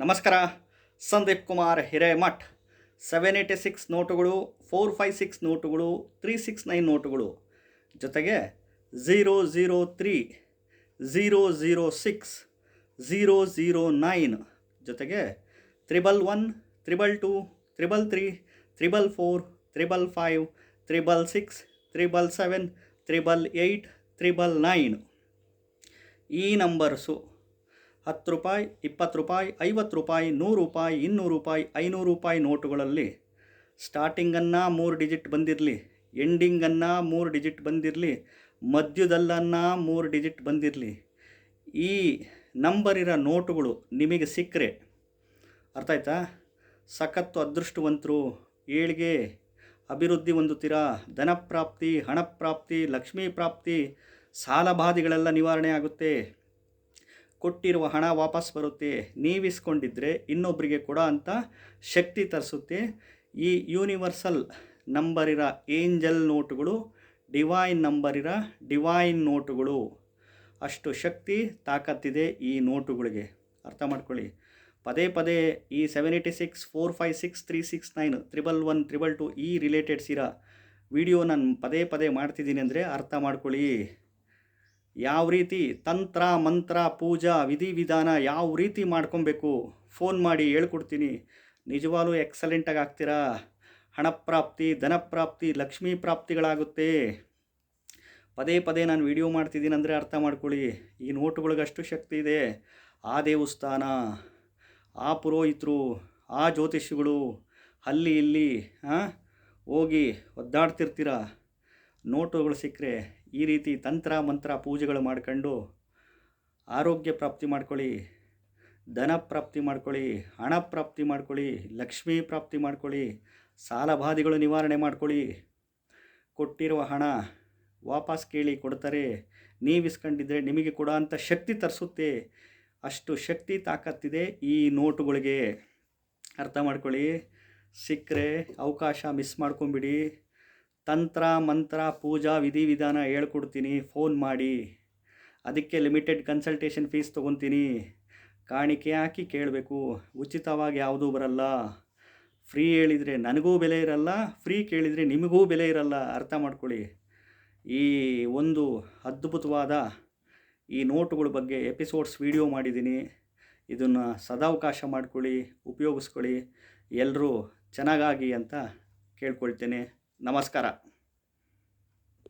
ನಮಸ್ಕಾರ. Sandeep Kumar Hiremath. Seven eighty six ನೋಟುಗಳು four five six ನೋಟುಗಳು ತ್ರೀ ಸಿಕ್ಸ್ ನೈನ್ ನೋಟುಗಳು. ಜೊತೆಗೆ zero zero three zero zero six zero zero nine ಜೊತೆಗೆ triple one triple two triple three triple four triple five triple six triple seven triple eight triple nine ಈ numbers ಹತ್ತು ರೂಪಾಯಿ, ಇಪ್ಪತ್ತು ರೂಪಾಯಿ, ಐವತ್ತು ರೂಪಾಯಿ, ನೂರು ರೂಪಾಯಿ, ಇನ್ನೂರು ರೂಪಾಯಿ, ಐನೂರು ರೂಪಾಯಿ ನೋಟುಗಳಲ್ಲಿ ಸ್ಟಾರ್ಟಿಂಗನ್ನು ಮೂರು ಡಿಜಿಟ್ ಬಂದಿರಲಿ, ಎಂಡಿಂಗನ್ನು ಮೂರು ಡಿಜಿಟ್ ಬಂದಿರಲಿ, ಮಧ್ಯದಲ್ಲನ್ನು ಮೂರು ಡಿಜಿಟ್ ಬಂದಿರಲಿ. ಈ ನಂಬರ್ ಇರೋ ನೋಟುಗಳು ನಿಮಗೆ ಸಿಕ್ಕರೆ, ಅರ್ಥ ಆಯ್ತಾ? ಸಖತ್ತು ಅದೃಷ್ಟವಂತರು, ಏಳಿಗೆ ಅಭಿವೃದ್ಧಿ ಹೊಂದುತ್ತೀರಾ? ಧನಪ್ರಾಪ್ತಿ ಹಣಪ್ರಾಪ್ತಿ ಲಕ್ಷ್ಮೀ ಪ್ರಾಪ್ತಿ, ಸಾಲಬಾಧೆಗಳೆಲ್ಲ ನಿವಾರಣೆ ಆಗುತ್ತೆ. ಕೊಟ್ಟಿರುವ ಹಣ ವಾಪಸ್ ಬರುತ್ತೆ ನೀವಿಸ್ಕೊಂಡಿದ್ದರೆ ಇನ್ನೊಬ್ಬರಿಗೆ ಕೊಡೋ ಅಂತ ಶಕ್ತಿ ತರಿಸುತ್ತೆ. ಈ ಯೂನಿವರ್ಸಲ್ ನಂಬರಿರ ಏಂಜಲ್ ನೋಟುಗಳು, ಡಿವೈನ್ ನಂಬರಿರ ಡಿವೈನ್ ನೋಟುಗಳು. ಅಷ್ಟು ಶಕ್ತಿ ತಾಕತ್ತಿದೆ ಈ ನೋಟುಗಳಿಗೆ. ಅರ್ಥ ಮಾಡ್ಕೊಳ್ಳಿ. ಪದೇ ಪದೇ ಈ seven eighty six four five six three six nine triple one triple two ಈ ರಿಲೇಟೆಡ್ಸ್ ಇರೋ ವಿಡಿಯೋ ನಾನು ಪದೇ ಪದೇ ಮಾಡ್ತಿದ್ದೀನಿ ಅಂದರೆ ಅರ್ಥ ಮಾಡ್ಕೊಳ್ಳಿ. ಯಾವ ರೀತಿ ತಂತ್ರ, ಮಂತ್ರ, ಪೂಜಾ ವಿಧಿವಿಧಾನ ಯಾವ ರೀತಿ ಮಾಡ್ಕೊಬೇಕು? ಫೋನ್ ಮಾಡಿ ಹೇಳ್ಕೊಡ್ತೀನಿ. ನಿಜವಾಗ್ಲೂ ಎಕ್ಸಲೆಂಟಾಗಿ ಆಗ್ತೀರಾ? ಹಣಪ್ರಾಪ್ತಿ ಧನಪ್ರಾಪ್ತಿ ಲಕ್ಷ್ಮೀ ಪ್ರಾಪ್ತಿಗಳಾಗುತ್ತೆ. ಪದೇ ಪದೇ ನಾನು ವಿಡಿಯೋ ಮಾಡ್ತಿದ್ದೀನಿ ಅಂದರೆ ಅರ್ಥ ಮಾಡ್ಕೊಳ್ಳಿ. ಈ ನೋಟುಗಳಿಗಷ್ಟು ಶಕ್ತಿ ಇದೆ. ಆ ದೇವಸ್ಥಾನ, ಆ ಪುರೋಹಿತರು, ಆ ಜ್ಯೋತಿಷಿಗಳು ಅಲ್ಲಿ, ಇಲ್ಲಿ ಹಾಂ ಹೋಗಿ ಒದ್ದಾಡ್ತಿರ್ತೀರ? ನೋಟುಗಳು ಸಿಕ್ಕರೆ ಈ ರೀತಿ ತಂತ್ರ ಮಂತ್ರ ಪೂಜೆಗಳು ಮಾಡ್ಕೊಂಡು ಆರೋಗ್ಯ ಪ್ರಾಪ್ತಿ ಮಾಡ್ಕೊಳ್ಳಿ, ಧನ ಪ್ರಾಪ್ತಿ ಮಾಡ್ಕೊಳ್ಳಿ, ಹಣ ಪ್ರಾಪ್ತಿ ಮಾಡ್ಕೊಳ್ಳಿ, ಲಕ್ಷ್ಮೀ ಪ್ರಾಪ್ತಿ ಮಾಡ್ಕೊಳ್ಳಿ ಸಾಲಬಾಧೆಗಳು ನಿವಾರಣೆ ಮಾಡ್ಕೊಳ್ಳಿ. ಕೊಟ್ಟಿರುವ ಹಣ ವಾಪಸ್ ಕೇಳಿ ಕೊಡ್ತಾರೆ. ನೀವು ಇಸ್ಕೊಂಡಿದ್ರೆ ನಿಮಗೆ ಕೊಡೋ ಅಂಥ ಶಕ್ತಿ ತರಿಸುತ್ತೆ. ಅಷ್ಟು ಶಕ್ತಿ ತಾಕತ್ತಿದೆ ಈ ನೋಟುಗಳಿಗೆ. ಅರ್ಥ ಮಾಡ್ಕೊಳ್ಳಿ. ಸಿಕ್ಕರೆ ಅವಕಾಶ ಮಿಸ್ ಮಾಡ್ಕೊಂಬಿಡಿ. ತಂತ್ರ, ಮಂತ್ರ, ಪೂಜಾ ವಿಧಿವಿಧಾನ ಹೇಳ್ಕೊಡ್ತೀನಿ. ಫೋನ್ ಮಾಡಿ. ಅದಕ್ಕೆ ಲಿಮಿಟೆಡ್ ಕನ್ಸಲ್ಟೇಷನ್ ಫೀಸ್ ತೊಗೊತೀನಿ. ಕಾಣಿಕೆ ಹಾಕಿ ಕೇಳಬೇಕು. ಉಚಿತವಾಗಿ ಯಾವುದೂ ಬರಲ್ಲ. ಫ್ರೀ ಹೇಳಿದರೆ ನನಗೂ ಬೆಲೆ ಇರಲ್ಲ, ಫ್ರೀ ಕೇಳಿದರೆ ನಿಮಗೂ ಬೆಲೆ ಇರಲ್ಲ. ಅರ್ಥ ಮಾಡ್ಕೊಳ್ಳಿ. ಈ ಒಂದು ಅದ್ಭುತವಾದ ಈ ನೋಟುಗಳ ಬಗ್ಗೆ ಎಪಿಸೋಡ್ಸ್ ವಿಡಿಯೋ ಮಾಡಿದ್ದೀನಿ. ಇದನ್ನು ಸದಾವಕಾಶ ಮಾಡ್ಕೊಳ್ಳಿ, ಉಪಯೋಗಿಸ್ಕೊಳ್ಳಿ. ಎಲ್ಲರೂ ಚೆನ್ನಾಗಾಗಿ ಅಂತ ಕೇಳ್ಕೊಳ್ತೇನೆ. ನಮಸ್ಕಾರ